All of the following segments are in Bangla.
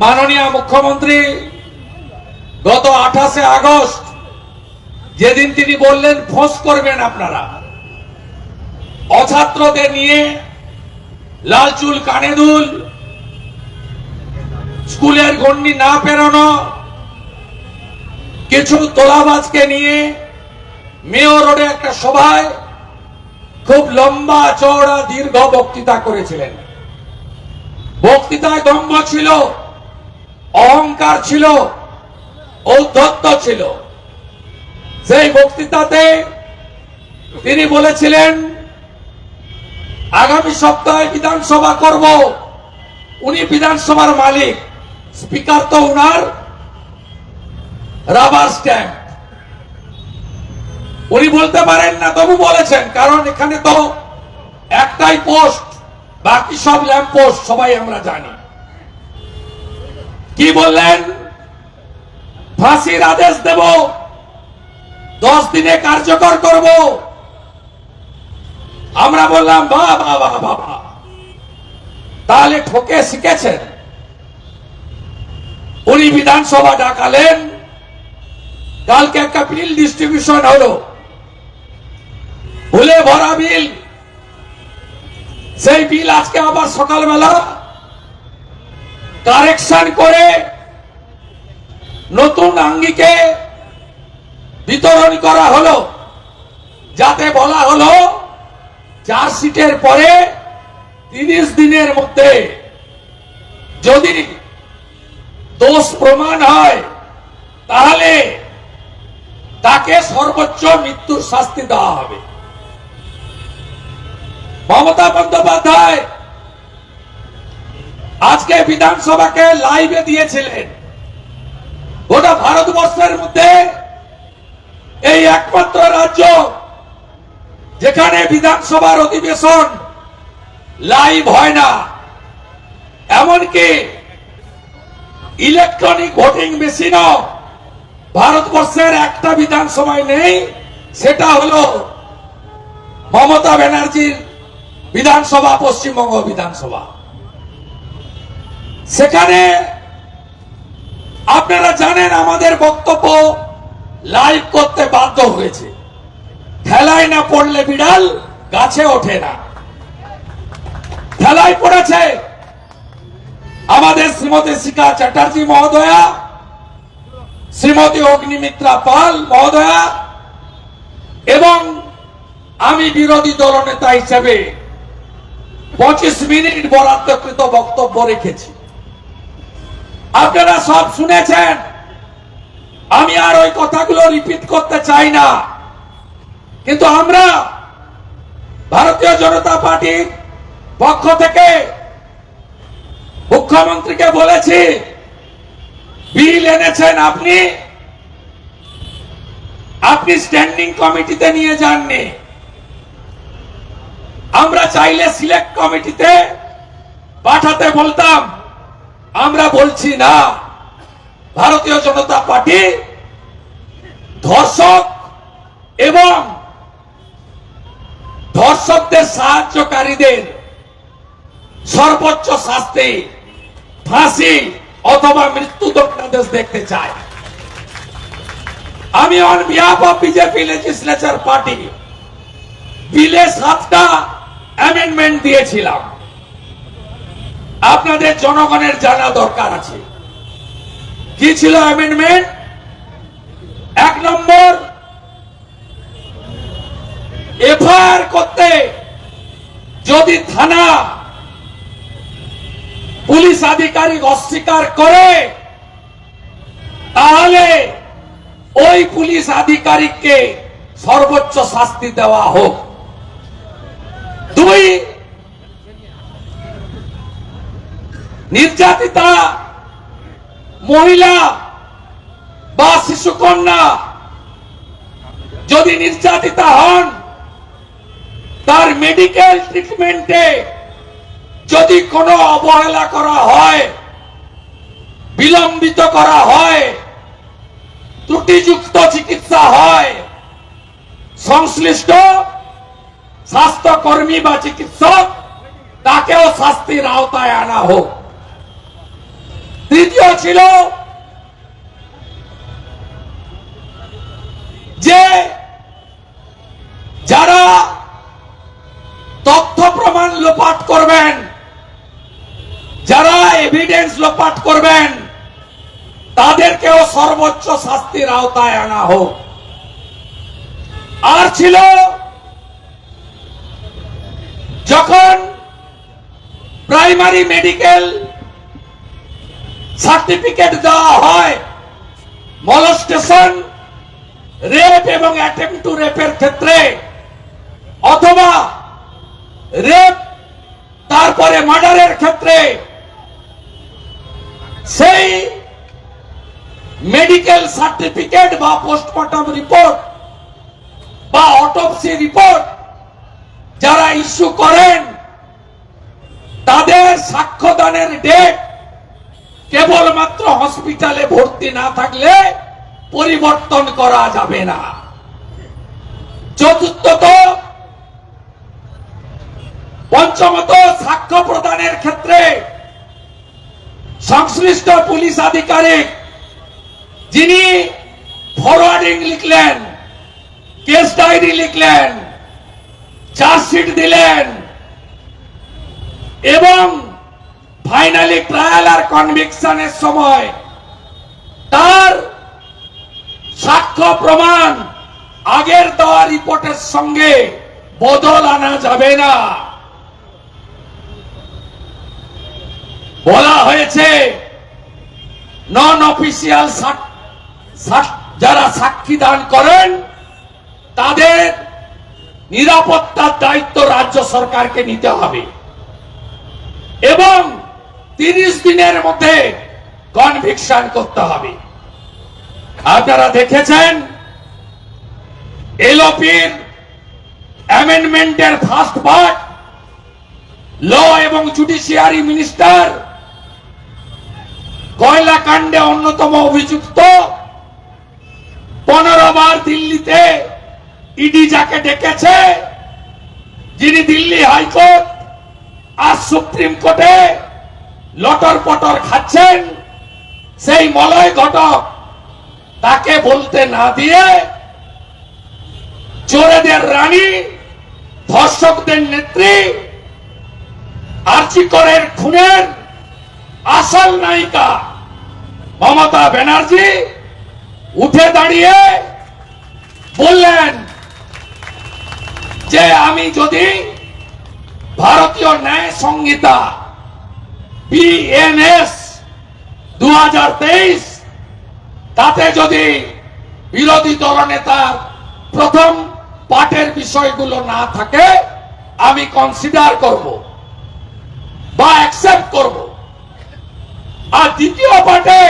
মাননীয় মুখ্যমন্ত্রী, গত আঠাশে আগস্ট যেদিন তিনি বললেন, ফোঁস করবেন আপনারা। অছাত্রদের নিয়ে লাল চুল, কানে দুল, স্কুলের গন্ডি না পেরোনো, কিছু তোলাবাজকে নিয়ে মেয়র রোডে একটা সভায় খুব লম্বা, চওড়া, দীর্ঘ বক্তৃতা করেছিলেন। বক্তৃতায় দম্ভ ছিল অহংকার ছিল, ঔদ্ধত্য ছিল। সেই বক্তৃতাতে তিনি বলেছিলেন, আগামী সপ্তাহে বিধানসভা করব। উনি বিধানসভার মালিক। স্পিকার তো উনার রাবার স্ট্যাম্প। উনি বলতে পারেন না, তবু বলেছেন, কারণ এখানে তো একটাই পোস্ট, বাকি সব ল্যাম্প পোস্ট সবাই আমরা জানি। কি বললেন? ফাঁসির আদেশ দেব। দশ দিনে কার্যকর করব। আমরা বললাম বা বা বা বাবা তাহলে ঠকে শিখেছেন। উনি বিধানসভা ডাকালেন। কালকে একটা বিল ডিস্ট্রিবিউশন হলো। ভুলে ভরা বিল। সেই বিল আজকে আবার সকালবেলা কারেকশন করে নতুন আঙ্গিকে বিতরণ করা হলো। যাতে বলা হলো চার্জশিটের পরে তিরিশ দিনের মধ্যে যদি দোষ প্রমাণ হয়, তাহলে তাকে সর্বোচ্চ মৃত্যুর শাস্তি দেওয়া হবে। মমতা বন্দ্যোপাধ্যায় আজকে বিধানসভাকে লাইভে দিয়েছিলেন। গোটা ভারতবর্ষের মধ্যে এই একমাত্র রাজ্য যেখানে বিধানসভার অধিবেশন লাইভ হয় না। এমনকি ইলেকট্রনিক ভোটিং মেশিনও ভারতবর্ষের একটা বিধানসভায় নেই, সেটা হলো মমতা ব্যানার্জির বিধানসভা, পশ্চিমবঙ্গ বিধানসভা। সেখানে আপনারা জানেন আমাদের বক্তব্য লাইভ করতে বাধ্য হয়েছে। ঠেলায় না পড়লে বিড়াল গাছে ওঠে না। ঠেলায় পড়েছে আমাদের শ্রীমতী শিখা চ্যাটার্জি মহোদয়া, শ্রীমতী অগ্নিমিত্রা পাল মহোদয়া এবং আমি বিরোধী দলনেতা হিসেবে পঁচিশ মিনিট বরাদ্দকৃত বক্তব্য রেখেছি। আপনারা সব শুনেছেন? আমি আর ওই কথাগুলো রিপিট করতে চাই না। কিন্তু আমরা ভারতীয় জনতা পার্টির পক্ষ থেকে মুখ্যমন্ত্রীকে বলেছি, বিল এনেছেন আপনি। আপনি স্ট্যান্ডিং কমিটিতে নিয়ে যাননি। আমরা চাইলে সিলেক্ট কমিটিতে পাঠাতে বলতাম। আমরা বলছি না। ভারতীয় জনতা পার্টি ধর্ষক এবং ধর্ষকদের সাহায্যকারীদের সর্বোচ্চ শাস্তি ফাঁসি অথবা মৃত্যুদণ্ডাদেশ দেখতে চায় আমি on behalf of BJP legislature party বিলে সাতটা অ্যামেন্ডমেন্ট দিয়েছিলাম। আপনাদের জনগণের জানা দরকার আছে। কি ছিল অ্যামেন্ডমেন্ট এক নম্বর, এফআইআর করতে যদি থানা পুলিশ আধিকারিক অস্বীকার করে, তাহলে ওই পুলিশ আধিকারিককে সর্বোচ্চ শাস্তি দেওয়া হোক। দুই নির্যাতিতা, মহিলা বা শিশুকন্যা যদি নির্যাতিতা হন, তার মেডিকেল ট্রিটমেন্টে যদি কোনো অবহেলা করা হয়, বিলম্বিত করা হয়, ত্রুটিযুক্ত চিকিৎসা হয়, সংশ্লিষ্ট স্বাস্থ্যকর্মী বা চিকিৎসক, তাকেও শাস্তির আওতায় আনা হোক। তৃতীয় ছিল যে যারা তথ্য প্রমাণ লোপাট করবেন, যারা এভিডেন্স লোপাট করবেন, তাদেরকেও সর্বোচ্চ শাস্তির আওতায় আনা হোক। আর ছিল যখন প্রাইমারি মেডিকেল সার্টিফিকেট দেওয়া হয় মলস্টেশন, রেপ এবং টু রেপের ক্ষেত্রে। অথবা রেপ, তারপরে মার্ডারের ক্ষেত্রে। সেই মেডিকেল সার্টিফিকেট বা পোস্টমর্টম রিপোর্ট বা অটোপসি রিপোর্ট যারা ইস্যু করেন, তাদের সাক্ষ্যদানের ডেট কেবলমাত্র হসপিটালে ভর্তি না থাকলে পরিবর্তন করা যাবে না। চতুর্থত, পঞ্চমত, সাক্ষ্য প্রদানের ক্ষেত্রে সংশ্লিষ্ট পুলিশ আধিকারিক যিনি ফরওয়ার্ডিং লিখলেন কেস ডায়েরি লিখলেন চার্জশিট দিলেন এবং ফাইনালি ট্রায়াল আর কনভিকশনের সময়। তার সাক্ষ্য প্রমাণ আগের দেওয়া রিপোর্টের সঙ্গে বদল আনা যাবে না। বলা হয়েছে নন অফিসিয়াল যারা সাক্ষী দান করেন, তাদের নিরাপত্তার দায়িত্ব রাজ্য সরকারকে নিতে হবে। এবং তিরিশ দিনের মধ্যে কনভিকশন করতে হবে। আপনারা দেখেছেন, এলওপির অ্যামেন্ডমেন্টের ফার্স্ট পার্ট ল এবং জুডিশিয়ারি মিনিস্টার কয়লা কাণ্ডে অন্যতম অভিযুক্ত, পনেরো বার দিল্লিতে ইডি যাকে ডেকেছে, যিনি দিল্লি হাইকোর্ট আর সুপ্রিম কোর্টে লটর পটর খাচ্ছেন, সেই মলয় ঘটক তাকে বলতে না দিয়ে চোরেদের রানী, ধর্ষকদের নেত্রী, আর্চিকরের খুনের আসল নায়িকা মমতা ব্যানার্জি উঠে দাঁড়িয়ে বললেন যে আমি যদি ভারতীয় ন্যায় সংহিতা বিএনএস দু তাতে যদি বিরোধী দলনেতার প্রথম পাঠের বিষয়গুলো না থাকে, আমি কনসিডার করব বা অ্যাকসেপ্ট করব। আর দ্বিতীয় পাঠে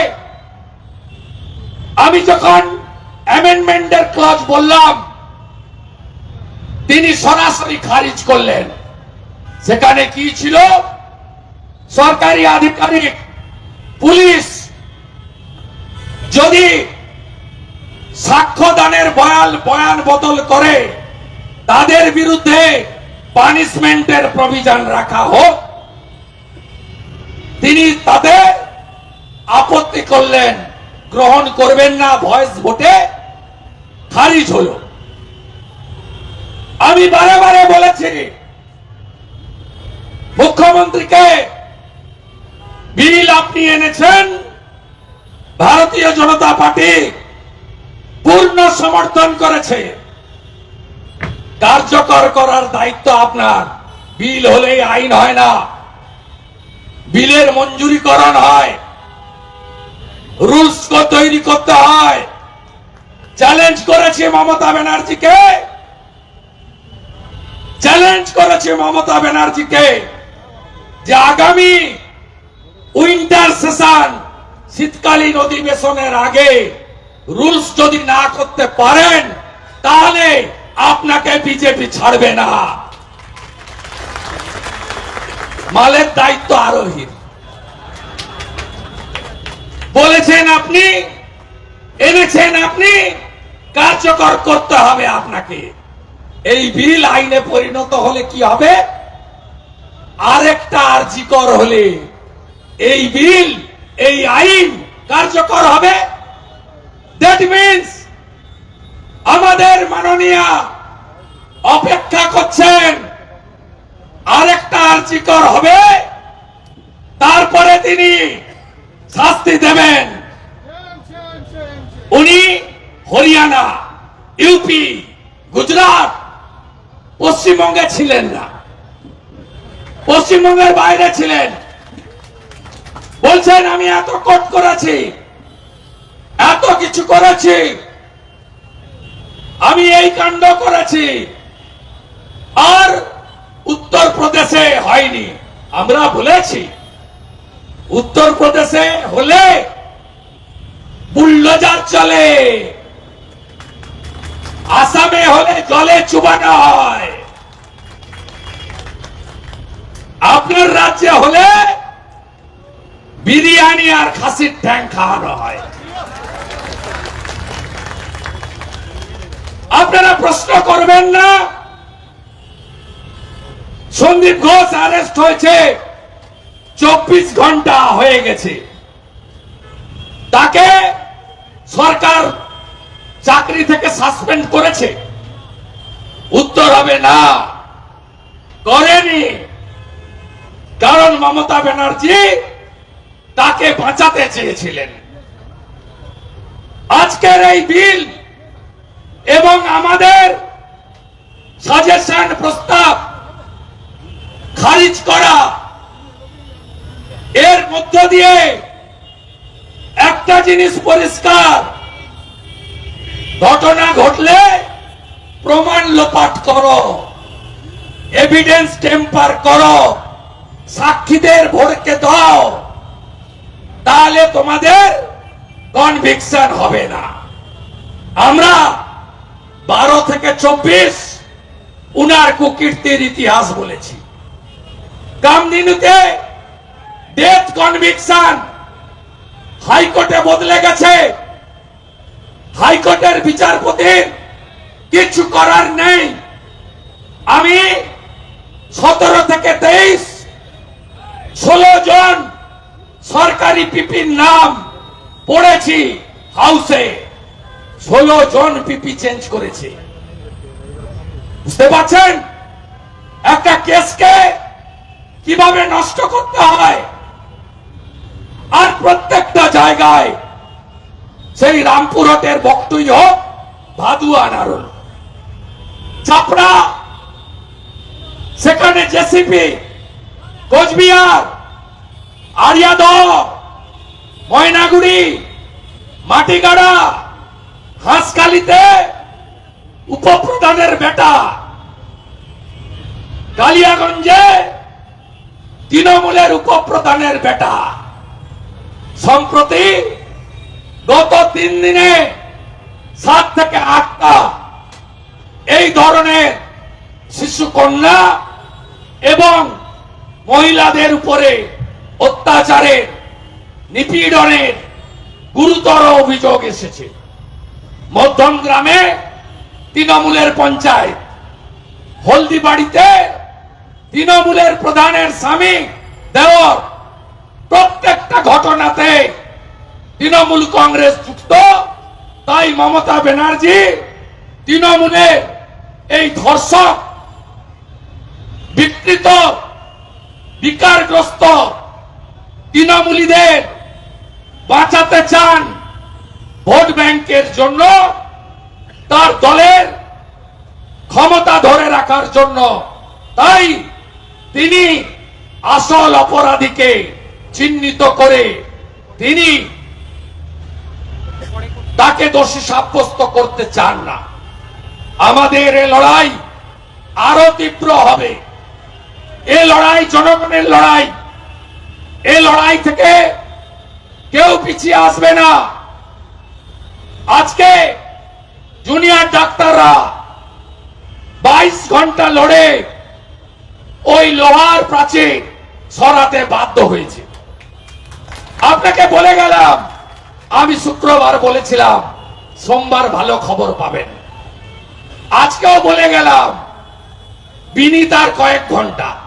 আমি যখন অ্যামেন্ডমেন্টের ক্লজ বললাম, তিনি সরাসরি খারিজ করলেন। সেখানে কি ছিল? সরকারি আধিকারিক, পুলিশ যদি সাক্ষ্যদানের বয়ান বয়ান বদল করে, তাদের বিরুদ্ধে পানিশমেন্টের প্রভিজন রাখা হোক, তিনি তাদের আপত্তি করলেন, গ্রহণ করবেন না, ভয়েস ভোটে খারিজ হলো। আমি বারে বারে বলেছি, মুখ্যমন্ত্রীকে আপনি এনেছেন ভারতীয় জনতা পার্টি পূর্ণ সমর্থন করেছে। কার্যকর করার দায়িত্ব আপনার। বিল হলেই আইন হয় না। বিলের মঞ্জুরিকরণ হয়। রুলস তৈরি করতে হয়। চ্যালেঞ্জ করেছে মমতা ব্যানার্জিকে। চ্যালেঞ্জ করেছে মমতা ব্যানার্জিকে যে আগামী উইন্টার সেশন, শীতকালীন অধিবেশনের আগে রুলস যদি না করতে পারেন, তাহলে আপনাকে বিজেপি ছাড়বে না। মালের দায়িত্ব আরোহীর। বলেছেন আপনি, এনেছেন আপনি, কার্যকর করতে হবে আপনাকে। এই বিল আইনে পরিণত হলে কি হবে? আরেকটা আর্জিকর হলে এই বিল, এই আইন কার্যকর হবে। দ্যাট মিন্স আমাদের মাননীয় অপেক্ষা করছেন, আরেকটা আর্জিকর হবে। তারপরে তিনি শাস্তি দেবেন। উনি হরিয়ানা ইউপি গুজরাট, পশ্চিমবঙ্গে ছিলেন না। পশ্চিমবঙ্গের বাইরে ছিলেন। বলছেন, আমি এত কোট করেছি, এত কিছু করেছি, আমি এই কাণ্ড করেছি, আর উত্তর প্রদেশে হয়নি। আমরা বলেছি উত্তর প্রদেশে হলে বুল্ডোজার চলে, আসামে হলে জলে চুবানো হয় আপনার রাজ্যে হলে বিরিয়ানি আর খাসির ঠ্যাং খাওয়ানো হয়। আপনারা প্রশ্ন করবেন না? সন্দীপ ঘোষ অ্যারেস্ট হয়েছে। চব্বিশ ঘণ্টা হয়ে গেছে। তাকে সরকার চাকরি থেকে সাসপেন্ড করেছে। উত্তর হবে না। করেনি। কারণ মমতা ব্যানার্জি তাকে বাঁচাতে চেয়েছিলেন। আজকের এই বিল এবং আমাদের সাজেশন প্রস্তাব, খারিজ করা, এর মধ্য দিয়ে একটা জিনিস পরিষ্কার, ঘটনা ঘটলে প্রমাণ লোপাট করো এভিডেন্স টেম্পার করো, সাক্ষীদের ভোটকে দাও। তাহলে তোমাদের কনভিকশন হবে না। আমরা বারো থেকে চব্বিশ উনার কুকীর্তির ইতিহাস বলেছি। কামদিনুতে ডেথ কনভিকশন হাইকোর্টে বদলে গেছে। হাইকোর্টের বিচারপতির কিছু করার নেই। আমি সতেরো থেকে তেইশ, ষোলো জন সরকারি পিপির নাম পড়েছি হাউসে। ষোলো জন পিপি চেঞ্জ করেছে। বুঝতে পারছেন? একটা কেসকে কীভাবে নষ্ট করতে হয়? আর প্রত্যেকটা জায়গায় সেই রামপুরহাটের বক্তই হোক ভাদুয়া নারুল। চাপড়া, সেখানে জেসিপি, কোচবিহার আরিয়াদহ ময়নাগুড়ি, মাটিগাড়া হাঁসকালিতে উপপ্রধানের বেটা। কালিয়াগঞ্জে তৃণমূলের উপপ্রধানের বেটা। সম্প্রতি গত তিন দিনে সাত থেকে আটটা এই ধরনের শিশু কন্যা এবং মহিলাদের উপরে অত্যাচারের, নিপীড়নের গুরুতর অভিযোগ এসেছে। মধ্যম গ্রামে তৃণমূলের পঞ্চায়েত, হলদিবাড়িতে তৃণমূলের প্রধানের স্বামী দেওর প্রত্যেকটা ঘটনাতে তৃণমূল কংগ্রেস যুক্ত। তাই মমতা ব্যানার্জি তৃণমূলের এই ধর্ষক, বিকৃত, বিকারগ্রস্ত তৃণমূলীদের বাঁচাতে চান ভোট ব্যাংকের জন্য, তার দলের ক্ষমতা ধরে রাখার জন্য। তাই তিনি আসল অপরাধীকে চিহ্নিত করে তিনি তাকে দোষী সাব্যস্ত করতে চান না। আমাদের এ লড়াই আরও তীব্র হবে। এ লড়াই জনগণের লড়াই। এ লড়াই থেকে কেউ পিছিয়ে আসবে না। আজকে জুনিয়র ডাক্তাররা বাইশ ঘণ্টা লড়ে ওই লোহার প্রাচীর সরাতে বাধ্য হয়েছে। আপনাকে বলে গেলাম, আমি শুক্রবার বলেছিলাম, সোমবার ভালো খবর পাবেন। আজকেও বলে গেলাম বিনি তার কয়েক ঘণ্টা।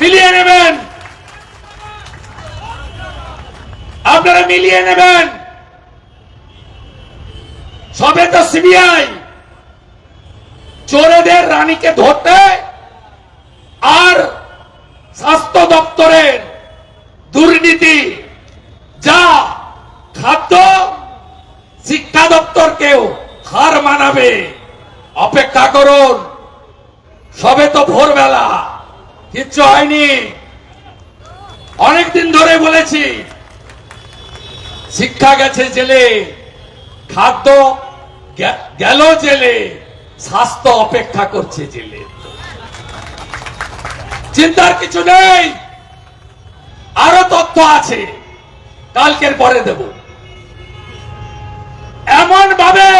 মিলিয়ে নেবেন। আপনারা মিলিয়ে নেবেন। সবে তো সিবিআই। চোরেদের রানীকে ধরতে আর স্বাস্থ্য দপ্তরের দুর্নীতি যা খাদ্য শিক্ষা দপ্তরকেও হার মানাবে। অপেক্ষা করুন। সবে তো ভোরবেলা। কিচ্ছু হয়নি। অনেকদিন ধরে বলেছি, শিক্ষা গেছে জেলে, খাদ্য গেল জেলে, স্বাস্থ্য অপেক্ষা করছে জেলে। চিন্তার কিছু নেই, আরও তথ্য আছে, কালকের পরে দেব। এমন ভাবে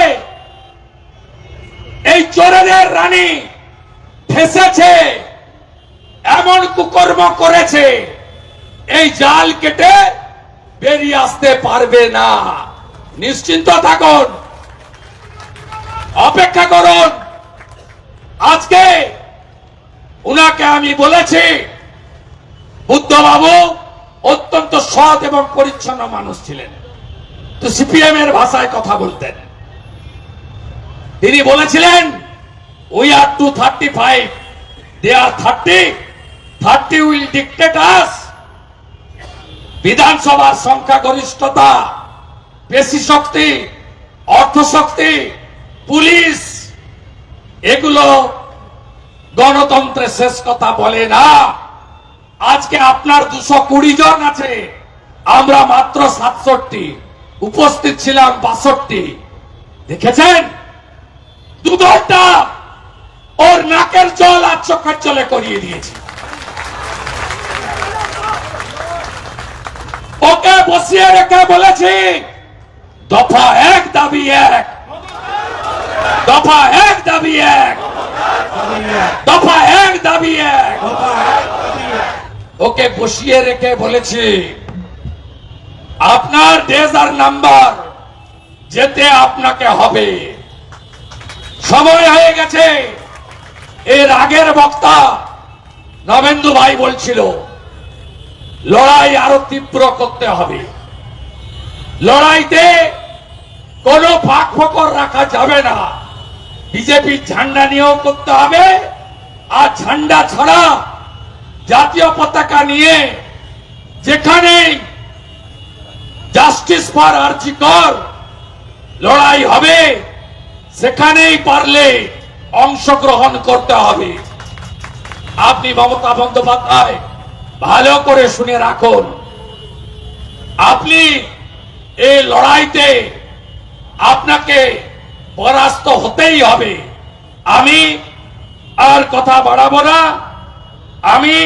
এই চোরেদের রানী ফেসেছে। এমন কুকর্ম করেছে, এই জাল কেটে বেরিয়ে আসতে পারবে না। নিশ্চিন্ত থাকুন। অপেক্ষা করুন। আজকে উনাকে আমি বলেছি, বুদ্ধবাবু অত্যন্ত সৎ এবং পরিচ্ছন্ন মানুষ ছিলেন। তো সিপিএম এর ভাষায় কথা বলতেন। তিনি বলেছিলেন we are two thirty five they are thirty thirty will dictate us বিধানসভার সংখ্যাগরিষ্ঠতা পেশি শক্তি অর্থ শক্তি পুলিশ এগুলো গণতন্ত্রের শেষ কথা বলে না। আজকে আপনার দুশো কুড়ি জন আছে। আমরা মাত্র সাতষট্টি, উপস্থিত ছিলাম বাষট্টি। দেখেছেন? দু ওর নাকের জল আর চোখের জলে করিয়ে দিয়েছি। ওকে বসিয়ে রেখে বলেছি, দফা এক, দাবি এক। দফা এক, দাবি এক। দফা এক, দাবি এক। ওকে বসিয়ে রেখে বলেছি, আপনার ডেজার নাম্বার যেতে আপনাকে হবে। সময় হয়ে গেছে। এর আগের বক্তা নবেন্দু ভাই বলছিল লড়াই আরও তীব্র করতে হবে। লড়াইতে কোনো ফাঁক ফকর রাখা যাবে না। বিজেপির ঝান্ডা নিয়েও করতে হবে, আর ঝান্ডা ছাড়া জাতীয় পতাকা নিয়ে যেখানেই জাস্টিস ফর আর্জিকর লড়াই হবে, সেখানেই পারলে অংশগ্রহণ করতে হবে। আপনি মমতা বন্দ্যোপাধ্যায় ভালো করে শুনে রাখুন। আপনি এই লড়াইতে আপনাকে পরাস্ত হতেই হবে। আমি আর কথা বাড়াবো না। আমি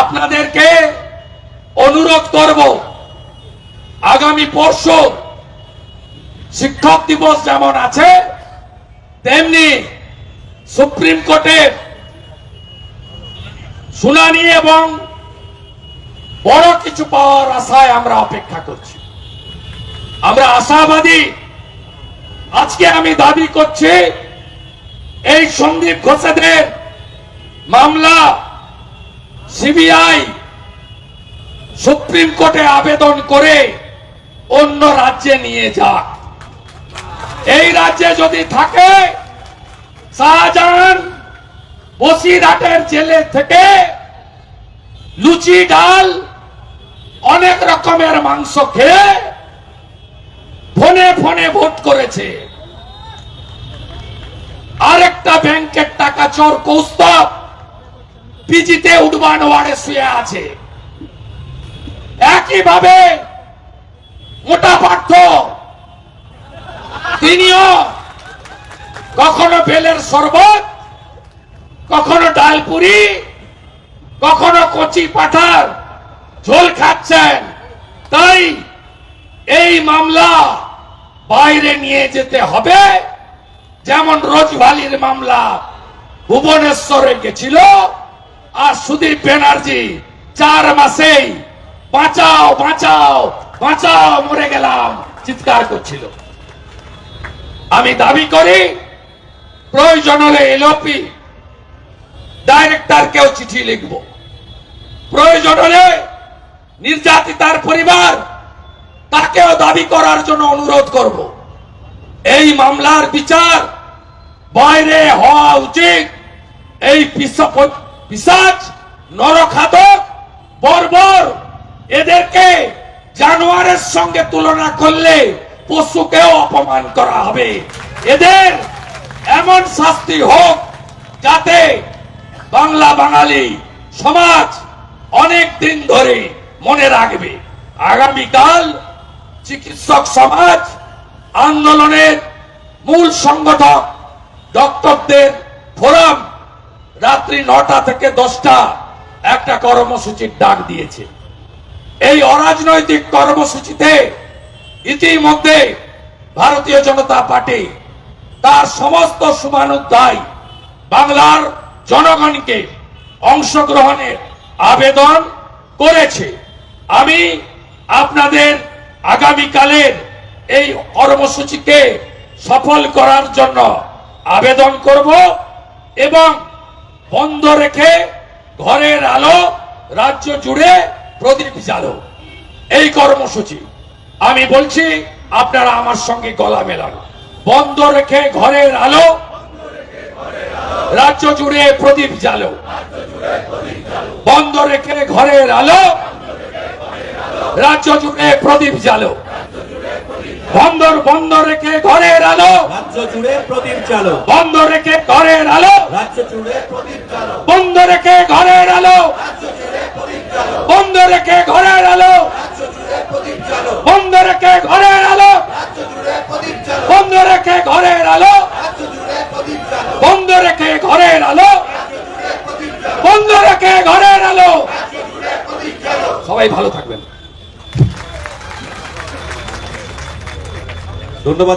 আপনাদেরকে অনুরোধ করব, আগামী পরশু শিক্ষক দিবস যেমন আছে, তেমনি সুপ্রিম কোর্টের শুনানি এবং বড় কিছু পাওয়ার আশায় আমরা অপেক্ষা করছি। আমরা আশাবাদী। আজকে আমি দাবি করছি, এই সন্দীপ ঘোষেদের মামলা সিবিআই সুপ্রিম কোর্টে আবেদন করে অন্য রাজ্যে নিয়ে যাক। এই রাজ্যে যদি থাকে, শাহজাহান বসিরহাটের জেলে থেকে লুচি ডাল, অনেক রকমের মাংস খেয়ে ফোনে ফোনে ভোট করেছে। আরেকটা ব্যাংকের টাকা চোর কৌস্তব পিজিতে উডবান ওয়ার্ডে শুয়ে আছে। একইভাবে মোটা পার্থ, তিনিও কখনো বেলের শরবত কখনো ডালপুরি, কখনো কচি পাঠার ঝোল খাচ্ছেন। তাই এই মামলা বাইরে নিয়ে যেতে হবে। যেমন রোজভালির মামলা ভুবনেশ্বরে গেছিল, আর সুদীপ ব্যানার্জি চার মাসেই বাঁচাও বাঁচাও বাঁচাও, মরে গেলাম, চিৎকার করছিল। আমি দাবি করি, প্রয়োজন হলে এলপি ডাইরেক্টরকেও চিঠি লিখব। প্রয়োজন হলে নির্যাতিতার পরিবার তাকেও দাবি করার জন্য অনুরোধ করব। এই মামলার বিচার বাইরে হওয়া উচিত। এই পিসা- পিসাচ নরখাতক, বর্বর, এদেরকে জানোয়ারের সঙ্গে তুলনা করলে পশুকেও অপমান করা হবে। এদের এমন শাস্তি হোক যাতে বাংলা বাঙালি সমাজ অনেক দিন ধরে মনে রাখবে, আগামীকাল চিকিৎসক সমাজ আন্দোলনের মূল সংগঠক ডক্টরদের ফোরাম রাত্রি নটা থেকে দশটা একটা কর্মসূচির ডাক দিয়েছে। এই অরাজনৈতিক কর্মসূচিতে ইতিমধ্যে ভারতীয় জনতা পার্টি তার সমস্ত শুভানুধ্যায় বাংলার জনগণকে অংশগ্রহণের আবেদন করেছে। আমি আপনাদের আগামীকালের এই কর্মসূচিকে সফল করার জন্য আবেদন করব এবং বন্ধ রেখে ঘরের আলো রাজ্য জুড়ে প্রদীপ জ্বালো। এই কর্মসূচি, আমি বলছি, আপনারা আমার সঙ্গে গলা মেলান বন্ধ রেখে ঘরের আলো রাজ্য জুড়ে প্রদীপ জ্বালো। বন্ধ রেখে ঘরের আলো। রাজ্য জুড়ে প্রদীপ জ্বালো। বন্দর বন্ধ রেখে ঘরের আলো। রাজ্য জুড়ে প্রদীপ চালো বন্ধ রেখে ঘরের আলো। রাজ্য জুড়ে প্রদীপ চালো বন্ধ রেখে ঘরের আলো। বন্ধ রেখে ঘরের আলো। বন্ধ রেখে ঘরের আলো। বন্ধ রেখে ঘরের আলো। বন্ধ রেখে ঘরের আলো। বন্ধ রেখে ঘরের আলো। সবাই ভালো থাকবেন। ধন্যবাদ।